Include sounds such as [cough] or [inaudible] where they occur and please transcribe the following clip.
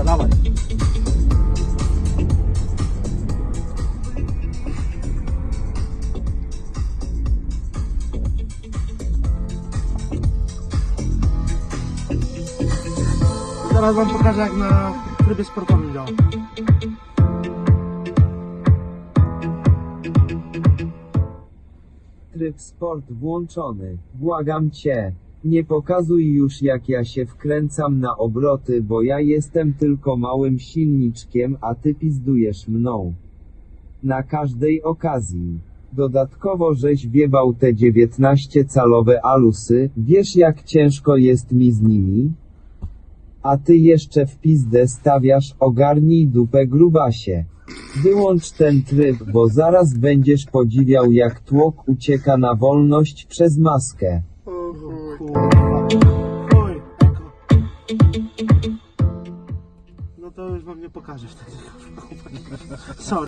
Dobra, dawaj. Zaraz wam pokażę jak na trybie sportowym działa. Tryb sport włączony. Błagam cię. Nie pokazuj już jak ja się wkręcam na obroty, bo ja jestem tylko małym silniczkiem, a ty pizdujesz mną. Na każdej okazji. Dodatkowo żeś wiebał te 19-calowe alusy, wiesz jak ciężko jest mi z nimi? A ty jeszcze w pizdę stawiasz, ogarnij dupę grubasie. Wyłącz ten tryb, bo zaraz będziesz podziwiał jak tłok ucieka na wolność przez maskę. No to już wam nie pokażę wtedy. [laughs] Sorry.